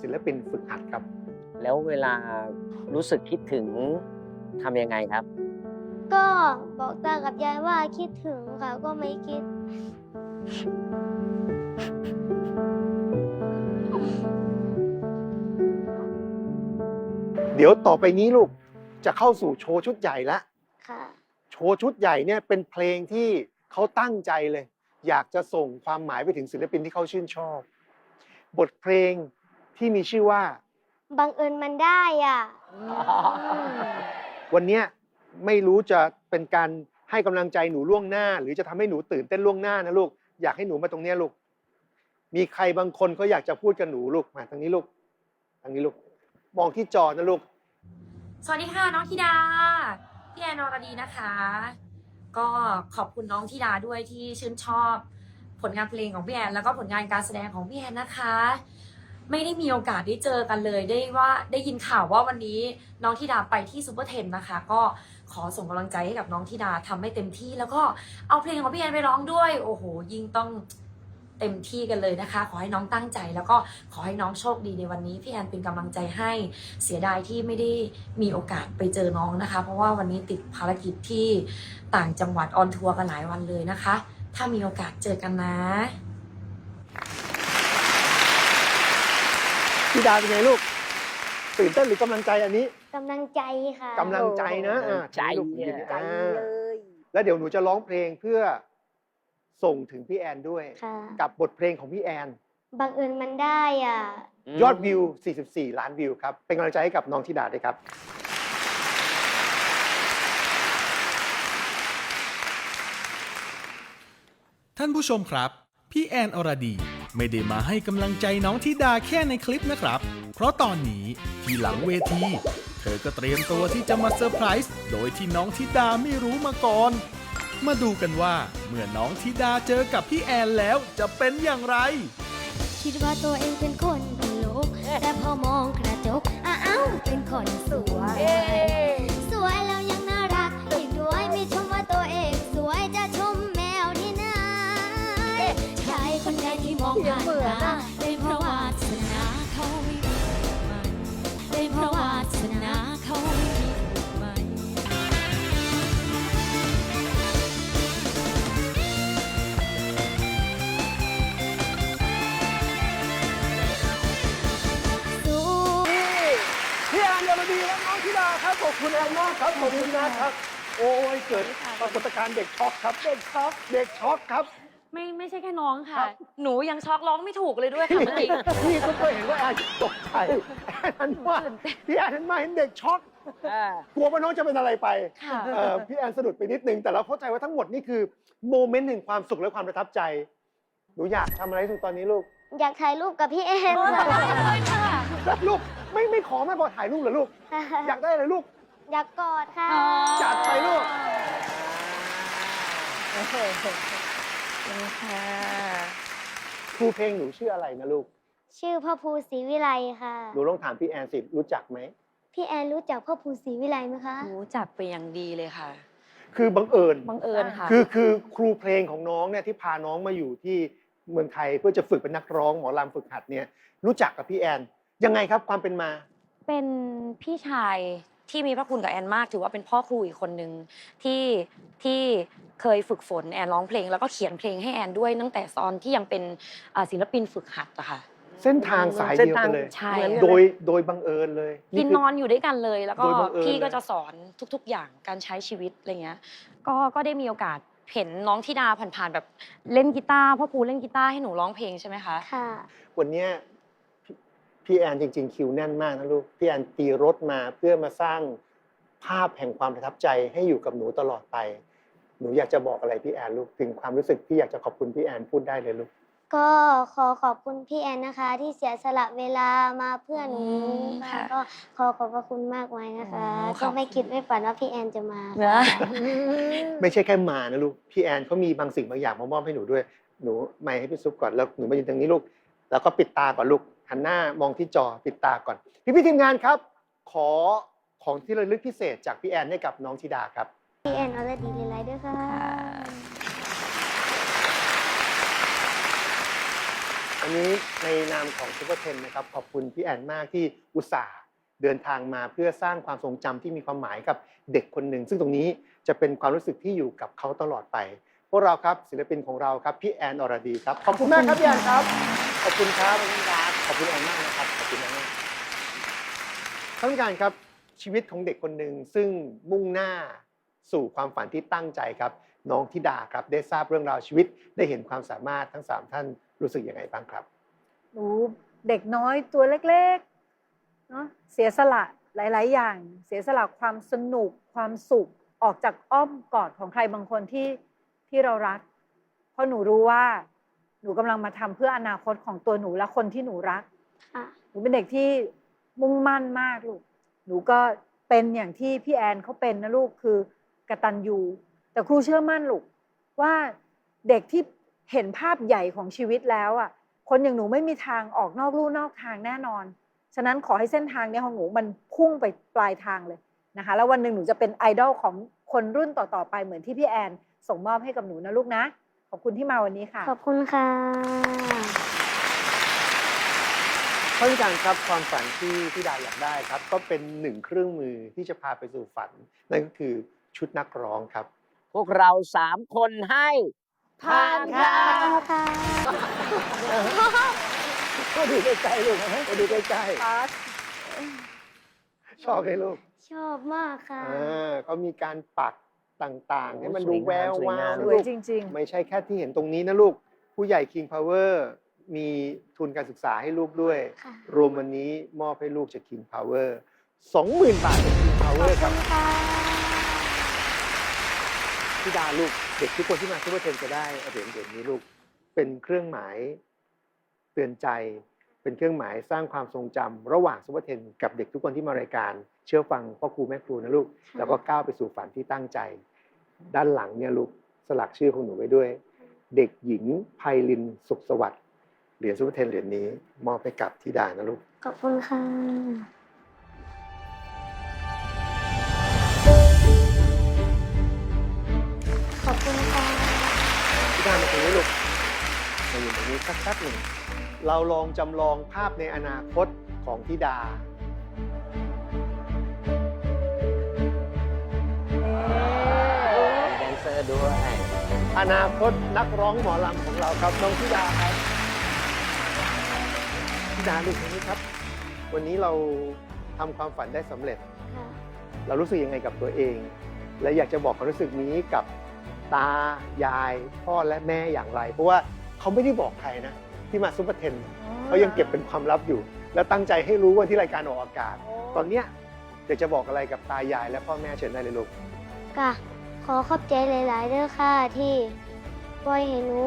ศิลปินฝึกหัดครับ แล้วเวลารู้สึกคิดถึงทำยังไงครับ ก็บอกตากับยายว่าคิดถึงค่ะก็ไม่คิด เดี๋ยวต่อไปนี้ลูกจะเข้าสู่โชว์ชุดใหญ่แล้ว ค่ะ โชว์ชุดใหญ่เนี่ยเป็นเพลงที่เขาตั้งใจเลย อยากจะส่งความหมายไปถึงศิลปินที่เขาชื่นชอบ บทเพลง ที่มีชื่อว่า บังเอิญมันได้อะวันเนี้ยไม่รู้จะเป็นการให้กำลังใจหนูล่วงหน้า หรือจะทำให้หนูตื่นเต้นล่วงหน้านะลูกอยากให้หนูมาตรงเนี้ยลูก มีใครบางคนเขาอยากจะพูดกับหนูลูกมาทางนี้ลูกทางนี้ลูก มองที่จอนะลูก สวัสดีค่ะน้องธิดา พี่แอนอรดีนะคะ ก็ขอบคุณน้องธิดาด้วยที่ชื่นชอบ ผลงานเพลงของพี่แอนแล้วก็ผลงานการแสดงของพี่แอนนะคะ ไม่ได้มีโอกาสได้เจอกันเลย ได้ว่าได้ยินข่าวว่าวันนี้น้องธิดาไปที่ซูเปอร์เทนนะคะ ก็ขอส่งกำลังใจให้กับน้องธิดาทำให้เต็มที่ แล้วก็เอาเพลงของพี่แอนไปร้องด้วย โอ้โห ยิ่งต้องเต็มที่กันเลยนะคะ ขอให้น้องตั้งใจ แล้วก็ขอให้น้องโชคดีในวันนี้พี่แอนเป็นกำลังใจให้เสียดายที่ไม่ได้มีโอกาสไปเจอน้องนะคะ เพราะว่าวันนี้ติดภารกิจที่ต่างจังหวัดออนทัวร์กันหลายวันเลยนะคะ ถ้ามีโอกาสเจอกันนะ พี่ดาเป็นไงลูกตื่นเต้นหรือกำลังใจอันนี้กำลังใจค่ะกำลังใจนะอ่าใจลูกเนี่ยอ่าแล้วเดี๋ยวหนูจะร้องเพลงเพื่อส่งถึงพี่แอนด้วย ค่ะกับบทเพลงของพี่แอน บังเอิญมันได้อะ ยอดวิว 44 ล้านวิวครับ เป็นกำลังใจให้กับน้องธิดาด้วยครับ ท่านผู้ชมครับ พี่แอนอรดี ไม่ได้มาให้กำลังใจน้องธิดาแค่ในคลิปนะครับ เพราะตอนนี้ที่หลังเวที เธอก็เตรียมตัวที่จะมาเซอร์ไพรส์โดยที่น้องธิดาไม่รู้มาก่อน มาดูกันว่าเมื่อน้องธิดาเจอกับพี่แอนแล้วจะเป็นอย่างไร คิดว่าตัวเองเป็นคนตลกแต่พอมองกระจกอ้าวเป็นคนสวย สวยแล้ว องผ่านตาเป็นเพราะวาสนาเขาไม่มีมันเป็นเพราะวาสนาเขาไม่มีมันสู้พี่แอนเดลดีและน้องธิดาครับขอบคุณแอนมากครับขอบคุณนะครับ โอ้ยเกิดปรากฏการณ์เด็กช็อกครับ เด็กช็อกเด็กช็อกครับ ไม่ไม่ใช่แค่น้องครัค่ะบหนูยังช็อกร้องไม่ถูกเลยด้วยค่ะเมื่อกี้พี่ก็เคยเห็นว่าแอนตกใจแอนหันมาพี่แอนหันมาเห็นเด็กช็อกกลัวว่าน้องจะเป็นอะไรไปค่ะเอ่อพี่แอนสะดุดไปนิดนึง แต่เราเข้าใจว่าทั้งหมดนี่คือโมเมนต์แห่งความสุขและความประทับใจหนูอยากทำอะไรที่สุดตอนนี้ลูกอยากถ่ายรูปกับพี่เอ็นค่ะแล้วลูกไม่ไม่ขอไม่บอกถ่ายรูปเหรอลูก อยากได้อะไรลูก อยากกอดค่ะ จัดไปลูกค รูเพลงหนูชื่ออะไรนะลูก ชื่อพ่อภูศรีวิไลค่ะ หนูลองถามพี่แอนสิรู้จักไหม พี่แอนรู้จักพ่อภูศรีวิไลไหมคะ รู้จักไปอย่างดีเลยค่ะ คือบังเอิญ บังเอิญค่ะ คือคือครูเพลงของน้องเนี่ยที่พาน้องมาอยู่ที่เมืองไทยเพื่อจะฝึกเป็นนักร้องหมอลำฝึกหัดเนี่ยรู้จักกับพี่แอน ยังไงครับความเป็นมา เป็นพี่ชาย ที่มีพระคุณกับแอนมากถือว่าเป็นพ่อครูอีกคนหนึ่งที่ที่เคยฝึกฝนแอนร้องเพลง แล้วก็เขียนเพลงให้แอนด้วยตั้งแต่ตอนที่ยังเป็นอ่าศิลปินฝึกหัดอะค่ะเส้นทางสายเดียวกันเลยใช่โดยโดยบังเอิญเลยกินคืนอนอยู่ด้วยกันเลย แล้วก็โดยบังเอิญพี่ก็เลยจะสอนทุก ๆ อย่างการใช้ชีวิตอะไรเงี้ยก็ก็ได้มีโอกาสเห็นน้องธิดาผ่านๆแบบเล่นกีตาร์พ่อครูเล่นกีตาร์ให้หนูร้องเพลงใช่ไหมคะค่ะวันเนี้ยพี่ พี่แอนจริง ๆ คิวแน่นมากนะลูก พี่แอนตีรถมาเพื่อมาสร้างภาพแห่งความประทับใจให้อยู่กับหนูตลอดไป หนูอยากจะบอกอะไรพี่แอนลูกถึงความรู้สึกที่อยากจะขอบคุณพี่แอนพูดได้เลยลูก ก็ขอขอบคุณพี่แอนนะคะ ที่เสียสละเวลามาเพื่อนหนูอืมค่ะค่ะก็ขอขอบพระคุณมากไว้นะคะอ๋อขก็อบไม่คุณคิดไม่ฝันว่าพี่แอนจะมาเนอะไม่ใช่แค่มานะลูก พี่แอนเขามีบางสิ่งบางอย่างมามอบให้หนูด้วย หนูไม่ให้พี่ซุปก่อนแล้วหนูมายืนตรงนี้ลูก แล้วก็ปิดตาก่อนลูก หันหน้ามองที่จอปิดตาก่อน พี่พี่ๆทีมงานครับ ขอของที่ระลึกพิเศษจากพี่แอนให้กับน้องธิดาครับ พี่แอนออลดีเลไลด้วยค่ะอันนี้ในนามของซูเปอร์เทนนะครับขอบคุณพี่แอนมากที่อุตส่าห์เดินทางมาเพื่อสร้างความทรงจำที่มีความหมายกับเด็กคนหนึ่ง ซึ่งตรงนี้จะเป็นความรู้สึกที่อยู่กับเขาตลอดไป พวกเราครับศิลปินของเราครับพี่แอนอรดีครับ ขอบคุณมากครับพี่แอนครับ ขอบคุณครับ ขอบคุณ แอนมากนะครับขอบคุณมากท่านผู้การครับชีวิตของเด็กคนหนึ่งซึ่งมุ่งหน้าสู่ความฝันที่ตั้งใจครับ น้องธิดาครับได้ทราบเรื่องราวชีวิตได้เห็นความสามารถทั้งสามท่านรู้สึกยังไงบ้างครับ หนูเด็กน้อยตัวเล็กๆเนาะเสียสละหลาย ๆ อย่าง เสียสละความสนุกความสุขออกจากอ้อมกอดของใครบางคนที่ที่เรารัก เพราะหนูรู้ว่าห นูกำลังมาทำเพื่ออนาคตของตัวหนูและคนที่หนูรักค่ะหนูเป็นเด็กที่มุ่งมั่นมากลูก หนูก็เป็นอย่างที่พี่แอนเขาเป็นนะลูกคือกตัญญูแต่ครูเชื่อมั่นลูกว่าเด็กที่เห็นภาพใหญ่ของชีวิตแล้วอะ คนอย่างหนูไม่มีทางออกนอกลู่นอกทางแน่นอน ฉะนั้นขอให้เส้นทางเนี้ยของหนูมันพุ่งไปปลายทางเลยนะคะ แล้ววันหนึ่งหนูจะเป็นไอดอลของคนรุ่นต่อๆไปเหมือนที่พี่แอนส่งมอบให้กับหนูนะลูกนะ ขอบคุณที่มาวันนี้ค่ะ ขอบคุณค่ะท่านผู้การครับความฝันที่พี่ดาอยากได้ครับ ก็เป็นหนึ่งเครื่องมือที่จะพาไปสู่ฝัน นั่นก็คือชุดนักร้องครับ พวกเราสามคนให้ผ่านค่ะค่ะก็ดูใกล้ๆลูกนะก็ดูใกล้ๆชอบไหมลูก ชอบมากค่ะ อ่าเขามีการปัก ต่างๆ ให้มันสดูวยงามแววสวยามวางวนะสลูวยกจริง ไม่ใช่แค่ที่เห็นตรงนี้นะลูก ผู้ใหญ่ King Power มีทุนการศึกษาให้ลูกด้วย ค่ะรวมวันนี้มอบให้ลูกจาก King Power 20,000 บาทจาก King ขอบ Power คคุรับ ณค่ะพี่ดาลูกเด็กทุกคนที่มาซูเปอร์เทนจะได้เหรียญเหรียญนี้ลูกเป็นเครื่องหมายเตือนใจ เป็นเครื่องหมายสร้างความทรงจำระหว่างซูเปอร์เทนกับเด็กทุกคนที่มารายการ เชื่อฟังพ่อครูแม่ครูนะลูก แล้วก็ก้าวไปสู่ฝันที่ตั้งใจ ด้านหลังเนี่ยลูกสลักชื่อของหนูไว้ด้วย เด็กหญิงไพลินสุขสวัสดิ์เหรียญซูเปอร์เทนเหรียญนี้มอบให้กับธิดานะลูกขอบคุณค่ะขอบคุณค่ะธิดามาตรงนี้ลูกมาอยู่ตรงนี้สักแป๊บหนึ่ง เราลองจำลองภาพในอนาคตของธิดา แดนเซอร์ด้วย อนาคตนักร้องหมอลำของเราครับน้องธิดาครับธิดาลูกคนนี้ครับ วันนี้เราทำความฝันได้สำเร็จ ค่ะเรารู้สึกยังไงกับตัวเอง และอยากจะบอกความรู้สึกนี้กับตา ยาย พ่อและแม่อย่างไร เพราะว่าเขาไม่ได้บอกใครนะ ที่มาซุปเปอร์เทนๆเขายังเก็บเป็นความลับอยู่ แล้วตั้งใจให้รู้วันที่รายการออกอากาศ ตอนเนี้ยอยากจะบอกอะไรกับตายายและพ่อแม่เชิญได้เลยลูกค่ะขอขอบใจหลาย ๆเด้อค่ะที่ปล่อยให้หนู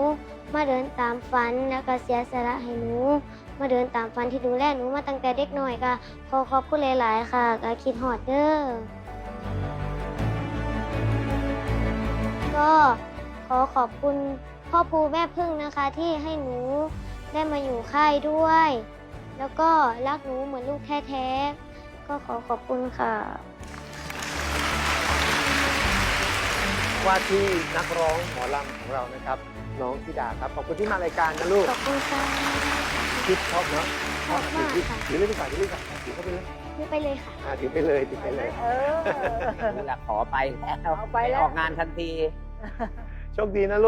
มาเดินตามฝันแล้วก็เสียสละให้หนูมาเดินตามฝันที่ดูแลหนูมาตั้งแต่เด็กน้อยค่ะขอขอบคุณหลาย ๆ ค่ะก็คิดฮอดเด้อก็ขอขอบคุณพ่อภูแม่พึ่งนะคะที่ให้หนู ได้มาอยู่ค่ายด้วย แล้วก็รักหนูเหมือนลูกแท้ๆ ก็ขอขอบคุณค่ะ ว่าที่นักร้องหมอลำของเรานะครับ น้องธิดาครับขอบคุณที่มารายการนะลูกขอบคุณค่ะ คิดชอบเนาะชอบมากถือค่ะ ถือเลยดีกว่าถือเลยดีกว่าถือเข้าไปเลยนี่ไปเลยค่ะ อ่าถือไปเลยถือไปเลย เออนี่แหละขอไปแล้วเอาไปแล้ว ออกงานทันที โชคดีนะลูก